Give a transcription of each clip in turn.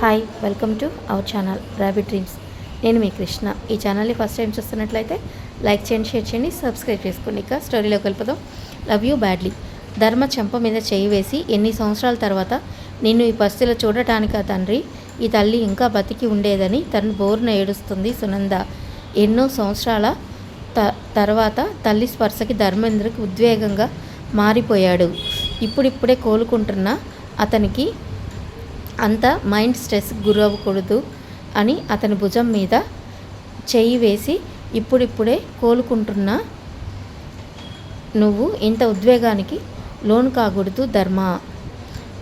Hi welcome to our channel Rabbit Dreams నేను మీ కృష్ణ. ఈ ఛానల్ని ఫస్ట్ టైం చూస్తున్నట్లయితే లైక్ చేయండి షేర్ చేయండి సబ్స్క్రైబ్ చేసుకోండి. ఇక స్టోరీలోకి వెళ్ళిపోదాం. లవ్ యూ బ్యాడ్లీ ధర్మ చెంప మీద చేయి వేసి ఎన్ని సంవత్సరాల తర్వాత నిన్ను ఈ పరిస్థితిలో ఆ తండ్రి? ఈ తల్లి ఇంకా బతికి ఉండేదని తను బోరున ఏడుస్తుంది సునంద. ఎన్నో సంవత్సరాల త తర్వాత తల్లి స్పర్శకి ధర్మేంద్రకి ఉద్వేగంగా మారిపోయాడు. ఇప్పుడిప్పుడే కోలుకుంటున్న అతనికి అంత మైండ్ స్ట్రెస్ గురవ్వకూడదు అని అతని భుజం మీద చెయ్యి వేసి ఇప్పుడిప్పుడే కోలుకుంటున్నా నువ్వు ఇంత ఉద్వేగానికి లోను కాకూడదు ధర్మ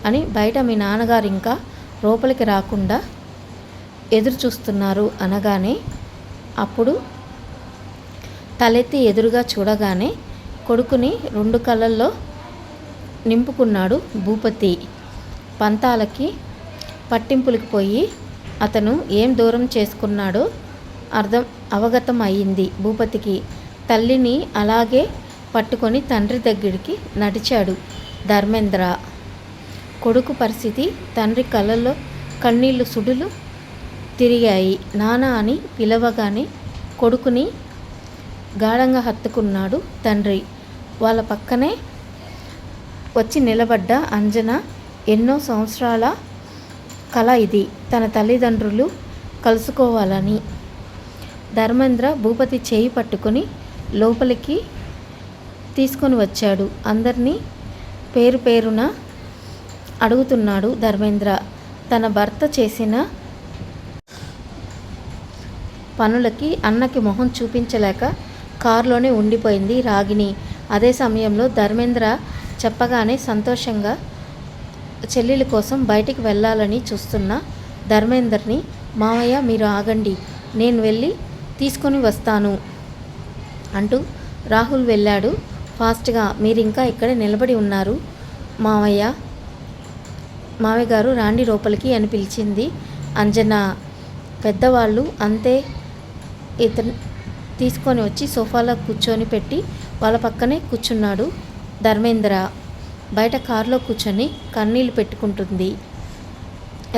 అని బయట మీ నాన్నగారు ఇంకా లోపలికి రాకుండా ఎదురు చూస్తున్నారు అనగానే అప్పుడు తలెత్తి ఎదురుగా చూడగానే కొడుకుని రెండు కళ్ళల్లో నింపుకున్నాడు భూపతి. పంతాలకి పట్టింపులకు పోయి అతను ఏం దూరం చేసుకున్నాడో అర్థం అవగతం అయ్యింది భూపతికి తల్లిని అలాగే పట్టుకొని తండ్రి దగ్గరికి నడిచాడు ధర్మేంద్ర. కొడుకు పరిస్థితి తండ్రి కళ్ళల్లో కన్నీళ్ళు సుడులు తిరిగాయి. నానా అని పిలవగానే కొడుకుని గాఢంగా హత్తుకున్నాడు తండ్రి. వాళ్ళ పక్కనే వచ్చి నిలబడ్డ అంజన ఎన్నో సంవత్సరాల కళ ఇది. తన తల్లిదండ్రులు కలుసుకోవాలని. ధర్మేంద్ర భూపతి చేయి పట్టుకొని లోపలికి తీసుకొని వచ్చాడు. అందరినీ పేరు పేరున అడుగుతున్నాడు ధర్మేంద్ర. తన భర్త చేసిన పనులకి అన్నకి మొహం చూపించలేక కారులోనే ఉండిపోయింది రాగిని అదే సమయంలో ధర్మేంద్ర చెప్పగానే సంతోషంగా చెల్లెల కోసం బయటికి వెళ్ళాలని చూస్తున్న ధర్మేందర్ని మామయ్య మీరు ఆగండి. నేను వెళ్ళి తీసుకొని వస్తాను అంటూ రాహుల్ వెళ్ళాడు. ఫాస్ట్గా మీరు ఇంకా ఇక్కడే నిలబడి ఉన్నారు మామయ్య మామయ్య గారు రాండి లోపలికి అని పిలిచింది అంజన. పెద్దవాళ్ళు అంతే. ఇతను తీసుకొని వచ్చి సోఫాలో కూర్చొని పెట్టి వాళ్ళ పక్కనే కూర్చున్నాడు ధర్మేంద్ర. బయట కారులో కూర్చొని కన్నీళ్ళు పెట్టుకుంటుంది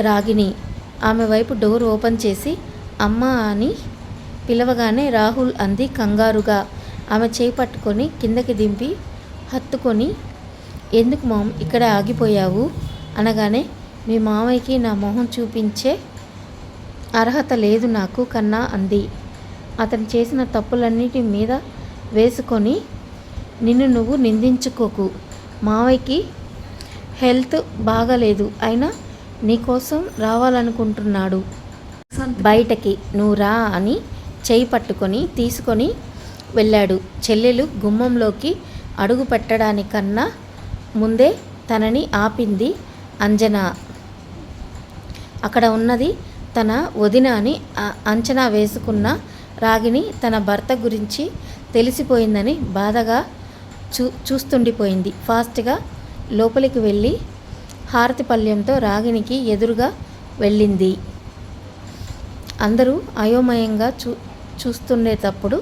రాగిణి. ఆమె వైపు డోర్ ఓపెన్ చేసి అమ్మ అని పిలవగానే రాహుల్ అంది కంగారుగా. ఆమె చేయి పట్టుకొని కిందకి దింపి హత్తుకొని ఎందుకు మామ్ ఇక్కడ ఆగిపోయావు? అనగానే మీ మామయ్యకి నా మొహం చూపించే అర్హత లేదు నాకు కన్నా అంది. అతను చేసిన తప్పులన్నిటి మీద వేసుకొని నిన్ను నువ్వు నిందించుకోకు. మావయ్యకి హెల్త్ బాగలేదు. అయినా నీకోసం రావాలనుకుంటున్నాడు. బయటకి నువ్వు రా అని చేయి పట్టుకొని తీసుకొని వెళ్ళాడు. చెల్లెలు గుమ్మంలోకి అడుగు పెట్టడానికన్నా ముందే తనని ఆపింది అంజన. అక్కడ ఉన్నది తన వదిన అని అంచనా వేసుకున్న రాగిని తన భర్త గురించి తెలిసిపోయిందని బాధగా చూ చూస్తుండిపోయింది. ఫాస్ట్గా లోపలికి వెళ్ళి హారతి పళ్ళ్యంతో రాగినికి ఎదురుగా వెళ్ళింది. అందరూ అయోమయంగా చూ చూస్తుండేటప్పుడు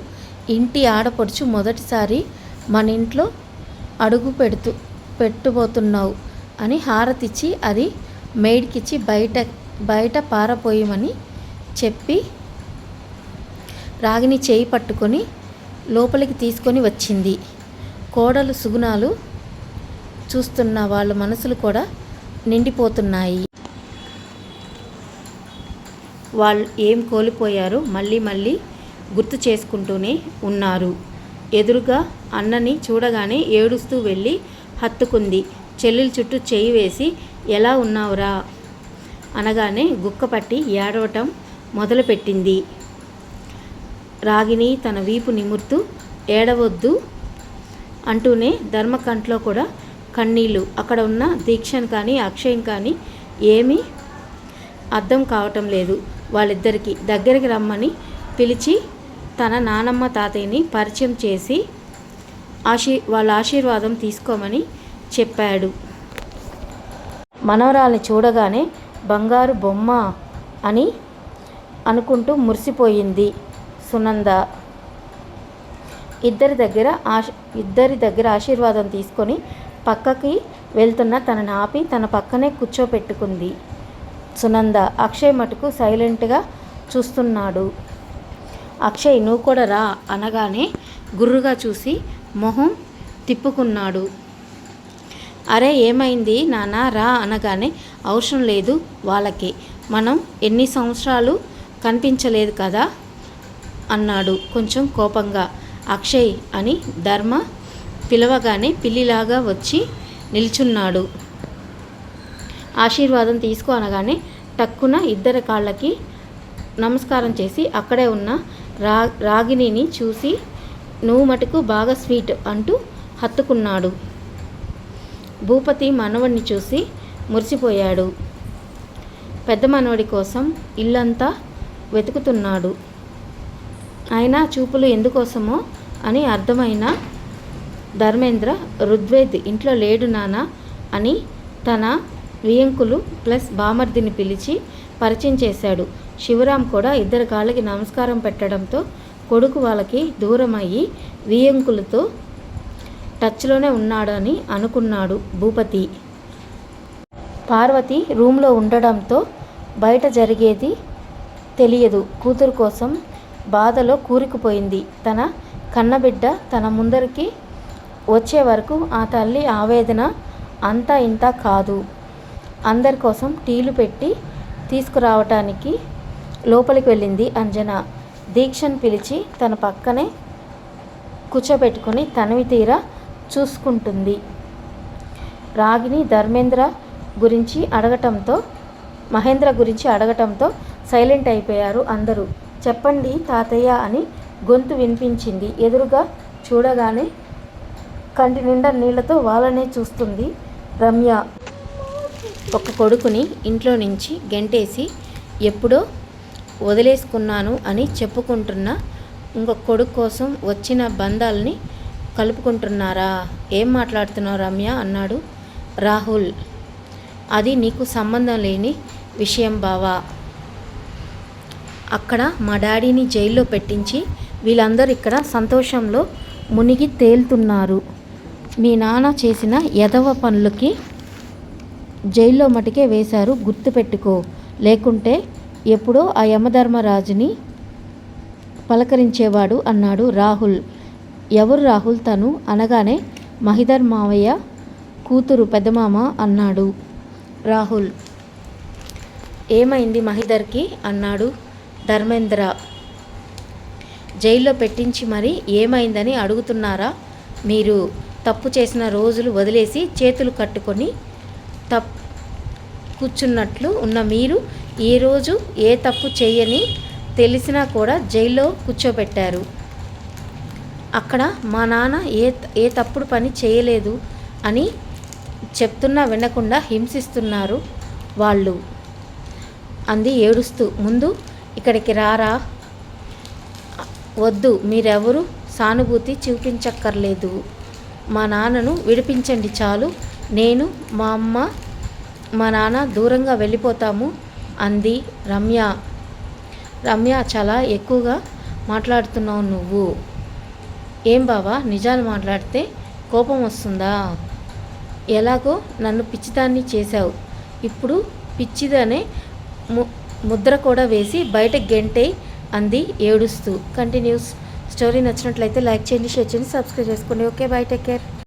ఇంటి ఆడపడుచు మొదటిసారి మన ఇంట్లో అడుగు పెడుతూ పెట్టుబోతున్నావు అని హారతిచ్చి అది మేడికిచ్చి బయట బయట పారపోయమని చెప్పి రాగిని చేయి పట్టుకొని లోపలికి తీసుకొని వచ్చింది. కోడలు సుగుణాలు చూస్తున్న వాళ్ళ మనసులు కూడా నిండిపోతున్నాయి. వాళ్ళు ఏం కోల్పోయారు మళ్ళీ మళ్ళీ గుర్తు చేసుకుంటూనే ఉన్నారు. ఎదురుగా అన్నని చూడగానే ఏడుస్తూ వెళ్ళి హత్తుకుంది. చెల్లెల చుట్టూ చేయి వేసి ఎలా ఉన్నావురా? అనగానే గుక్కపట్టి ఏడవటం మొదలుపెట్టింది. రాగిని తన వీపు నిమురుతూ ఏడవద్దు అంటూనే ధర్మకంట్లో కూడా కన్నీళ్ళు. అక్కడ ఉన్న దీక్షను కానీ అక్షయం కానీ ఏమీ అర్థం కావటం లేదు. వాళ్ళిద్దరికీ దగ్గరికి రమ్మని పిలిచి తన నానమ్మ తాతయ్యని పరిచయం చేసి ఆశీ వాళ్ళ ఆశీర్వాదం తీసుకోమని చెప్పాడు. మనవరాల్ని చూడగానే బంగారు బొమ్మ అని అనుకుంటూ మురిసిపోయింది సునంద. ఇద్దరి దగ్గర ఆశ ఇద్దరి దగ్గర ఆశీర్వాదం తీసుకొని పక్కకి వెళ్తున్న తనని ఆపి తన పక్కనే కూర్చోపెట్టుకుంది. సునంద అక్షయ్ మటుకు సైలెంట్గా చూస్తున్నాడు. అక్షయ్ నువ్వు కూడా రా అనగానే గుర్రుగా చూసి మొహం తిప్పుకున్నాడు. అరే ఏమైంది నాన్న? రా అనగానే అవసరం లేదు వాళ్ళకి. మనం ఎన్ని సంవత్సరాలు కనిపించలేదు కదా అన్నాడు కొంచెం కోపంగా. అక్షయ్ అని ధర్మ పిలవగానే పిల్లిలాగా వచ్చి నిల్చున్నాడు. ఆశీర్వాదం తీసుకో అనగానే టక్కున ఇద్దరి కాళ్ళకి నమస్కారం చేసి అక్కడే ఉన్న రా రాగిణిని చూసి నువ్వు మటుకు బాగా స్వీట్ అంటూ హత్తుకున్నాడు. భూపతి మనవడిని చూసి మురిసిపోయాడు. పెద్ద మనవడి కోసం ఇల్లంతా వెతుకుతున్నాడు. అయినా చూపులు ఎందుకోసమో అని అర్థమైన ధర్మేంద్ర రుద్వేద్ ఇంట్లో లేడు నానా అని తన వియంకులు ప్లస్ బామర్దిని పిలిచి పరిచయం చేశాడు. శివరాం కూడా ఇద్దరు కాళ్ళకి నమస్కారం పెట్టడంతో కొడుకు వాళ్ళకి దూరం అయ్యి వియంకులతో టచ్లోనే ఉన్నాడని అనుకున్నాడు భూపతి. పార్వతి రూమ్లో ఉండడంతో బయట జరిగేది తెలియదు. కూతురు కోసం బాధలో కూరుకుపోయింది. తన కన్నబిడ్డ తన ముందరికి వచ్చే వరకు ఆ తల్లి ఆవేదన అంతా ఇంత కాదు. అందరి కోసం టీలు పెట్టి తీసుకురావటానికి లోపలికి వెళ్ళింది అంజన. దీక్షను పిలిచి తన పక్కనే కూర్చోబెట్టుకుని తనవి తీరా చూసుకుంటుంది. రాగిని ధర్మేంద్ర గురించి అడగటంతో మహేంద్ర గురించి అడగటంతో సైలెంట్ అయిపోయారు అందరూ. చెప్పండి తాతయ్య అని గొంతు వినిపించింది. ఎదురుగా చూడగానే కంటి నిండా నీళ్ళతో వాళ్ళనే చూస్తుంది రమ్య. ఒక కొడుకుని ఇంట్లో నుంచి గెంటేసి ఎప్పుడో వదిలేసుకున్నాను అని చెప్పుకుంటున్న ఇంకొక కొడుకు కోసం వచ్చిన బంధాలని కలుపుకుంటున్నారా? ఏం మాట్లాడుతున్నావు రమ్య? అన్నాడు రాహుల్. అది నీకు సంబంధం లేని విషయం బావా. అక్కడ మా డాడీని జైల్లో పెట్టించి వీళ్ళందరూ ఇక్కడ సంతోషంలో మునిగి తేలుతున్నారు. మీ నాన్న చేసిన యదవ పనులకి జైల్లో మటుకే వేశారు గుర్తుపెట్టుకో లేకుంటే ఎప్పుడో ఆ యమధర్మరాజుని పలకరించేవాడు అన్నాడు రాహుల్. ఎవరు రాహుల్? తను అనగానే మహిధర్ మావయ్య కూతురు పెద్దమామ అన్నాడు రాహుల్. ఏమైంది మహిధర్కి? అన్నాడు ధర్మేంద్ర జైల్లో పెట్టించి మరి ఏమైందని అడుగుతున్నారా? మీరు తప్పు చేసిన రోజులు వదిలేసి చేతులు కట్టుకొని తప్ కూర్చున్నట్లు ఉన్న మీరు ఏ రోజు ఏ తప్పు చేయని తెలిసినా కూడా జైల్లో కూర్చోబెట్టారు. అక్కడ మా నాన్న ఏ ఏ తప్పుడు పని చేయలేదు అని చెప్తున్నా వినకుండా హింసిస్తున్నారు వాళ్ళు. అంది ఏడుస్తూ. ముందు ఇక్కడికి రారా? వద్దు మీరెవరు? సానుభూతి చూపించక్కర్లేదు. మా నాన్నను విడిపించండి చాలు. నేను మా అమ్మ మా నాన్న దూరంగా వెళ్ళిపోతాము అంది రమ్య. రమ్య చాలా ఎక్కువగా మాట్లాడుతున్నావు నువ్వు. ఏం బావా నిజాలు మాట్లాడితే కోపం వస్తుందా? ఎలాగో నన్ను పిచ్చిదాన్ని చేశావు. ఇప్పుడు పిచ్చిదనే ము ముద్ర కూడా వేసి బయట గెంటే అంది ఏడుస్తూ. కంటిన్యూస్. స్టోరీ నచ్చినట్లయితే లైక్ చేయండి షేర్ చేయండి సబ్స్క్రైబ్ చేసుకోండి. Okay bye take care.